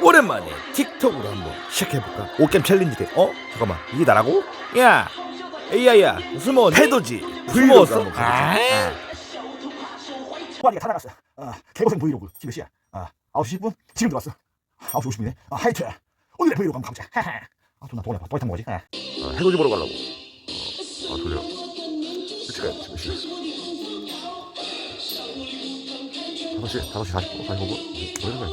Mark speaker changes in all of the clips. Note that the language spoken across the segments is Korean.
Speaker 1: 오랜만에 틱톡으로 한번 시작해볼까? 오겜 챌린지 대 어? 잠깐만 이게 나라고? 야 AI야 술 먹었니? 해도지 술 먹었어? 아,
Speaker 2: 호환이가 다 나갔어. 아, 개고생 브이로그 지금 몇 시야? 아, 9시 10분? 지금 들어왔어. 9시 50분이네. 아, 하이트. 오늘의 브이로그 한번 가보자. 하하. 아, 존나 동네 봐. 또이탄 거지? 아.
Speaker 1: 아, 해돋이 보러 가려고 아 졸려 일찍 가야 돼 지금 몇 시야 5시 5시 40분 45분 뭐 이런 거야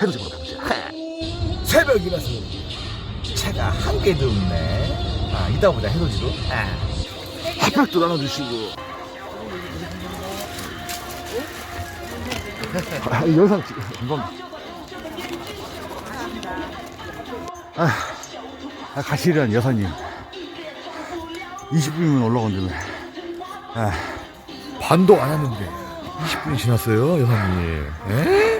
Speaker 1: 해돋이 보러 가보자 새벽이라서 차가 한 개도 없네 아 이따 보자 해돋이도 아. 핫팩도 나눠주시고
Speaker 2: 아, 영상 찍, 감사합니다. 아, 아, 가시리란 여사님. 20분이면 올라온다며. 아,
Speaker 1: 반도 안 하는데 20분이 지났어요 여사님 에?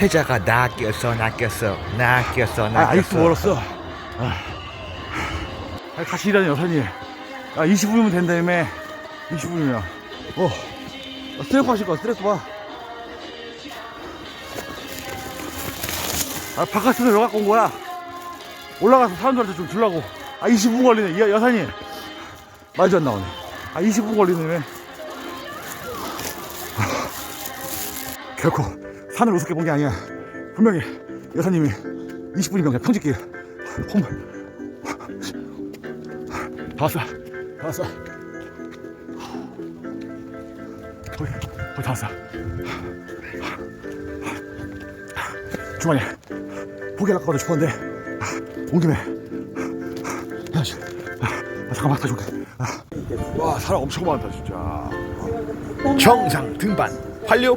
Speaker 1: 해자가 낚였어 낚였어 낚였어
Speaker 2: 아, 아직도 멀었어. 아, 아 가시리란 여사님. 아, 20분이면 된다며. 20분이면. 어, 아, 스트레스 하실 거야, 스트레스 봐. 아, 바깥에서 왜 갖고 온 거야? 올라가서 사람들한테 좀 주려고. 아, 20분 걸리네. 여, 여사님. 말도 안 나오네. 아, 20분 걸리네. 왜? 아, 결코 산을 우습게 본 게 아니야. 분명히 여사님이 20분이면 그냥 평지길. 홈. 다 왔어. 다 왔어. 거의, 거의 다 왔어. 주머니 고개 낚아도 싶었는데 아, 온 김에 해야지. 아, 아, 잠깐만 다시 올게. 아. 와 사람 엄청 많다 진짜.
Speaker 1: 정상 등반 완료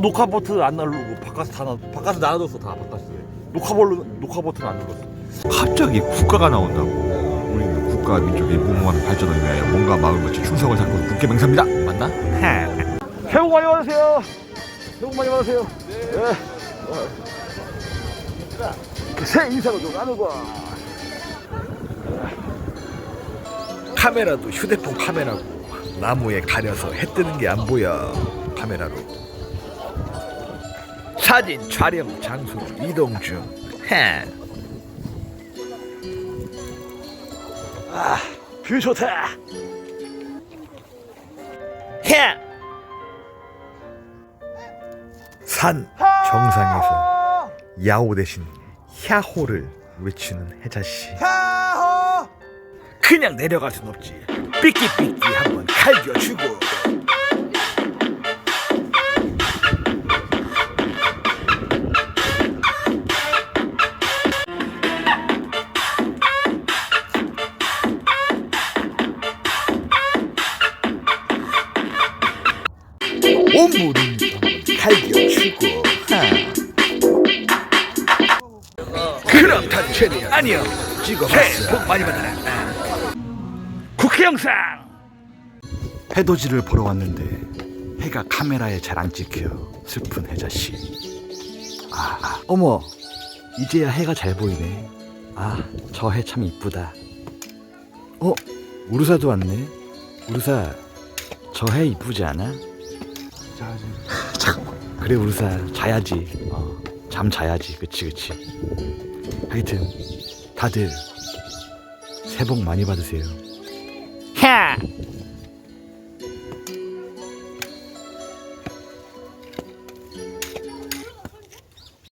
Speaker 2: 녹화 버튼 안 누르고 바깥에 다 놔, 바깥에 놔뒀어 다 바깥에. 녹화 버튼 녹화 버튼 안 눌렀어.
Speaker 3: 갑자기 국가가 나온다고 우리는 국가 민족의 무모한 발전을 위하여 마음을 바쳐 충성을 다하고 국계 맹사입니다 맞나?
Speaker 2: 새해 복 많이 받으세요. 새해 복 많이 받으세요. 네. 어. 새 인사도 좀 나누고.
Speaker 1: 카메라도 휴대폰 카메라고 나무에 가려서 해 뜨는 게 안 보여 카메라로 사진 촬영 장소로 이동 중 해.
Speaker 2: 뷰 좋다.
Speaker 1: 해. 산 정상에서 야호 대신 야호를 외치는 혜자씨
Speaker 2: 야호!
Speaker 1: 그냥 내려갈 순 없지 삐끼삐끼 한번 갈겨주고 갈겨주고 하. 그럼 다 최대한 아니요 찍어봤어 복 많이 받아라
Speaker 2: 국회 영상. 해돋이를 보러 왔는데 해가 카메라에 잘 안 찍혀 슬픈 혜자 씨. 아, 아, 어머 이제야 해가 잘 보이네. 아 저 해 참 이쁘다. 어 우르사도 왔네. 우르사 저 해 이쁘지 않아? 참 그래 우르사 자야지. 어, 잠 자야지. 그치 그치. 하여튼 다들 새해 복 많이 받으세요.
Speaker 1: 하.